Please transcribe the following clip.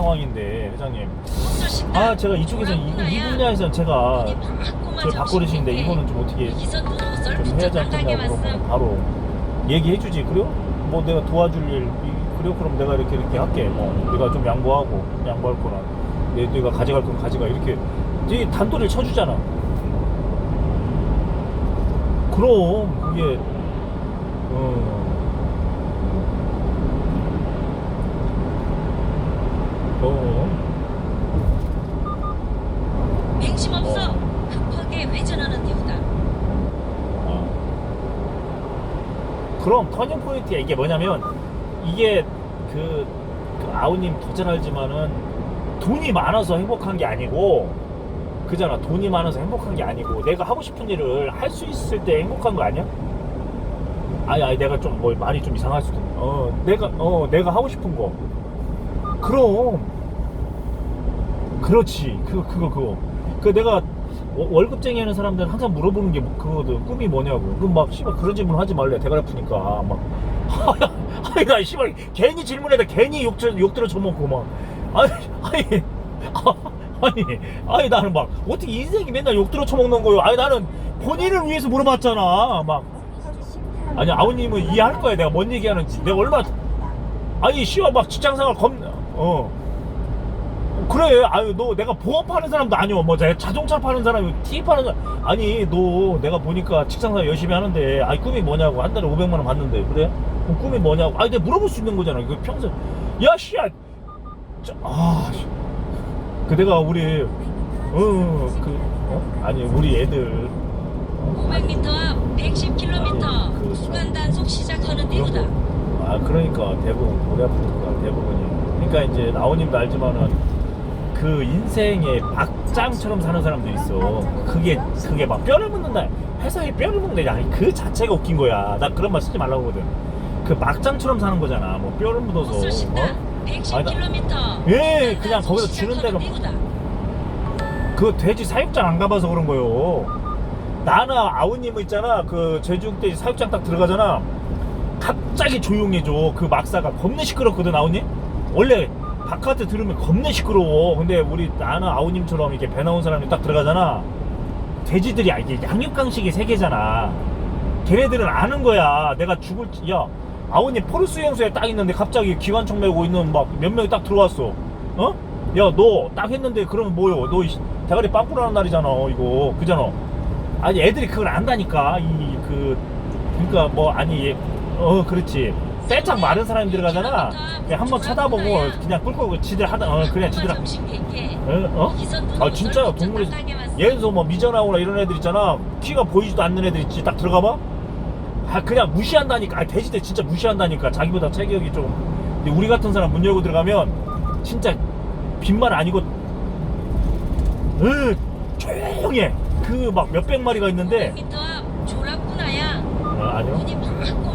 상황인데 회장님 아 제가 이쪽에서 이, 이. 분야에서 제가 저를 바꿔주시는데 점심인데 이거는 좀 어떻게 좀 해야지 왔음. 그러면 바로 얘기해주지 그래요? 뭐 내가 도와줄 일 이- 그래요? 그럼 내가 이렇게 이렇게 할게 뭐 내가 좀 양보하고 양보할 거나 내, 내가 가져갈 건 가져가 이렇게 이 단도리를 쳐주잖아 그럼 그게 어, 어. 맹심 없어. 어. 급하게 회전하는 이유다. 어. 그럼 터닝 포인트야 이게 뭐냐면 이게 그, 그 아우님 알지만은 돈이 많아서 행복한 게 아니고 그잖아 돈이 많아서 행복한 게 아니고 내가 하고 싶은 일을 할 수 있을 때 행복한 거 아니야? 아니 아니 내가 좀 뭐 말이 좀 이상할 수도 있- 어 내가 어 내가 하고 싶은 거 그럼 그렇지 그거 그거 그거 그 내가 워- 월급쟁이 하는 사람들은 항상 물어보는 게 뭐- 그거거든. 꿈이 뭐냐고. 그럼 막 씨발 그런 질문 하지 말래. 대가리 아프니까. 막. 아니 나 씨발 괜히 질문에다 괜히 욕, 들- 욕 들어 쳐먹고 막. 아니 아니. 아, 아니 아니 나는 막 어떻게 인생이 맨날 욕 들어 쳐먹는 거예요? 아니 나는 본인을 위해서 물어봤잖아. 막. 아니 아우님은 이해할 거야. 내가 뭔 얘기하는지. 내가 얼마나 아니 씨발 막 직장생활 겁나 어 그래. 아유 너 내가 보험 파는 사람도 아니오. 뭐 자동차 파는 사람이 티 파는 사람. 아니 너 내가 보니까 직장생활 열심히 하는데 아니 꿈이 뭐냐고. 한 달에 500만 원 받는데. 그래? 그럼 꿈이 뭐냐고. 아니 내가 물어볼 수 있는 거잖아. 그 평생. 야 씨야. 저, 아, 씨. 그 내가 우리 어그 어? 아니 우리 애들. 500m 앞 110km 아니, 그 구간 단속 시작하는 이유다. 아 그러니까 대부분 머리 아프니까 대부분이. 그러니까 이제 나오님도 알지만은 그 인생에 막장처럼 사는 사람도 있어 그게 그게 막 뼈를 묻는다 회사에 뼈를 묻는다 아니 그 자체가 웃긴 거야 나 그런 말 쓰지 말라고 하거든 그 막장처럼 사는 거잖아 뭐 뼈를 묻어서 어? 110km 예, 그냥 거기서 주는 대로. 그 돼지 사육장 안 가봐서 그런 거요. 나나 아우님은 있잖아. 그 제주 돼지 사육장 딱 들어가잖아. 갑자기 조용해져. 그 막사가 겁내 시끄럽거든 아우님. 원래 바깥에 들으면 겁내 시끄러워. 근데 우리 나나 아우님처럼 이렇게 배 나온 사람이 딱 들어가잖아. 돼지들이 아, 이게 양육강식이 세 개잖아. 걔네들은 아는 거야. 내가 죽을 야 아우님 포르스 행소에 딱 있는데 갑자기 기관총 메고 있는 막 몇 명이 딱 들어왔어. 어? 야 너 딱 했는데 그러면 뭐요? 너 이- 대가리 빵꾸나는 날이잖아 이거 그잖아. 아니 애들이 그걸 안다니까 이 그 그러니까 뭐 아니 얘- 어 그렇지. 빼짝 마른 사람이 들어가잖아. 그냥 한번 쳐다보고 그냥 꿀꿀 지들 하다 어 그냥 지들 하- 어? 어? 아 진짜요? 동물에 예를 들어서 뭐 미전하거나 이런 애들 있잖아. 키가 보이지도 않는 애들 있지. 딱 들어가봐. 아 그냥 무시한다니까. 아 돼지들 진짜 무시한다니까. 자기보다 체격이 좀. 근데 우리 같은 사람 문 열고 들어가면 진짜 빈말 아니고 으 조용해. 그막 몇백 마리가 있는데. 500m 앞 조락구나야. 어, 아니요? 눈이 방구